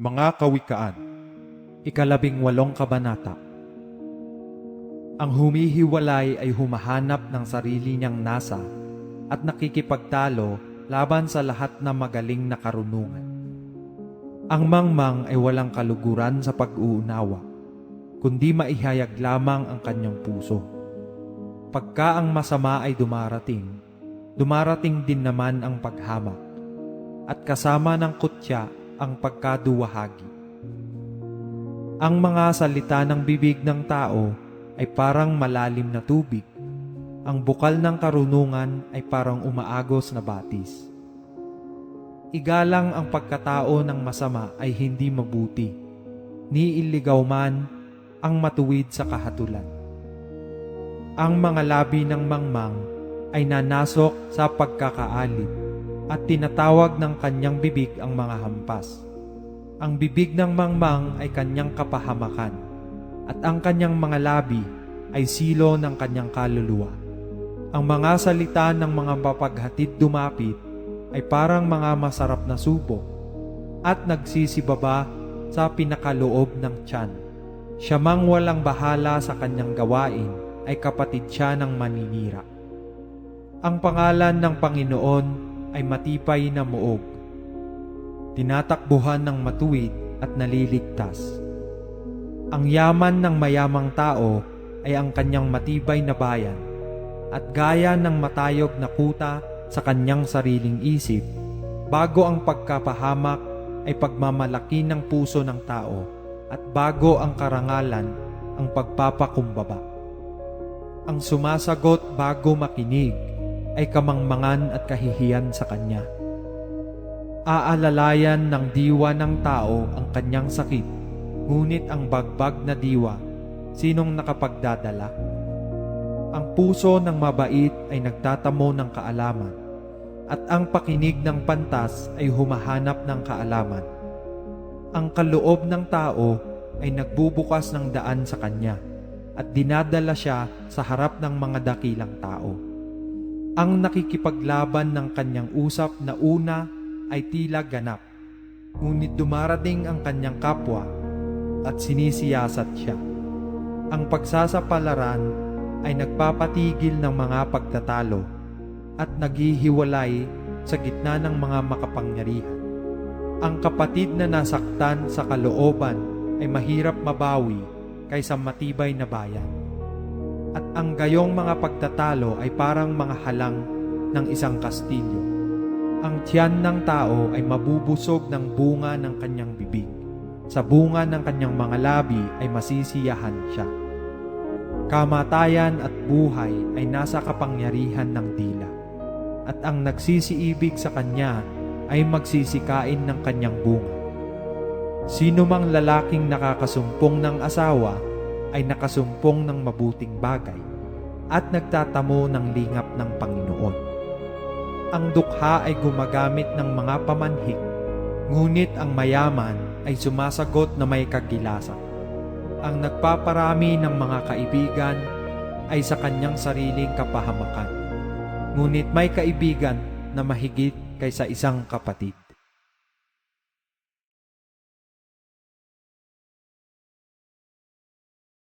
Mga Kawikaan Ikalabing walong kabanata Ang humihiwalay ay humahanap ng sarili niyang nasa at nakikipagtalo laban sa lahat na magaling na karunungan. Ang mangmang ay walang kaluguran sa pag-uunawa, kundi maihayag lamang ang kanyang puso. Pagka ang masama ay dumarating, dumarating din naman ang paghamak, at kasama ng kutya ang pagkaduwahagi. Ang mga salita ng bibig ng tao ay parang malalim na tubig. Ang bukal ng karunungan ay parang umaagos na batis. Igalang ang pagkatao ng masama ay hindi mabuti, ni iligaw man ang matuwid sa kahatulan. Ang mga labi ng mangmang ay nanasok sa pagkakaalib at tinatawag ng kanyang bibig ang mga hampas. Ang bibig ng mangmang ay kanyang kapahamakan at ang kanyang mga labi ay silo ng kanyang kaluluwa. Ang mga salita ng mga mapaghatid dumapit ay parang mga masarap na subo at nagsisibaba sa pinakaloob ng tiyan. Siya mang walang bahala sa kanyang gawain ay kapatid siya ng maninira. Ang pangalan ng Panginoon ay matibay na muog. Tinatakbuhan ng matuwid at naliligtas. Ang yaman ng mayamang tao ay ang kanyang matibay na bayan at gaya ng matayog na kuta sa kanyang sariling isip, bago ang pagkapahamak ay pagmamalaki ng puso ng tao at bago ang karangalan ang pagpapakumbaba. Ang sumasagot bago makinig ay kamangmangan at kahihiyan sa kanya. Aalalayan ng diwa ng tao ang kanyang sakit, ngunit ang bagbag na diwa, sinong nakapagdadala? Ang puso ng mabait ay nagtatamo ng kaalaman, at ang pakinig ng pantas ay humahanap ng kaalaman. Ang kaloob ng tao ay nagbubukas ng daan sa kanya, at dinadala siya sa harap ng mga dakilang tao. Ang nakikipaglaban ng kanyang usap na una ay tila ganap, ngunit dumarating ang kanyang kapwa at sinisiyasat siya. Ang pagsasapalaran ay nagpapatigil ng mga pagtatalo at naghihiwalay sa gitna ng mga makapangyarihan. Ang kapatid na nasaktan sa kalooban ay mahirap mabawi kaysa matibay na bayan. At ang gayong mga pagtatalo ay parang mga halang ng isang kastilyo. Ang tiyan ng tao ay mabubusog ng bunga ng kanyang bibig. Sa bunga ng kanyang mga labi ay masisiyahan siya. Kamatayan at buhay ay nasa kapangyarihan ng dila. At ang nagsisiibig sa kanya ay magsisikain ng kanyang bunga. Sino mang lalaking nakakasumpong ng asawa ay nakasumpong ng mabuting bagay at nagtatamo ng lingap ng Panginoon. Ang dukha ay gumagamit ng mga pamanhik, ngunit ang mayaman ay sumasagot na may kagilasan. Ang nagpaparami ng mga kaibigan ay sa kanyang sariling kapahamakan, ngunit may kaibigan na mahigit kaysa isang kapatid.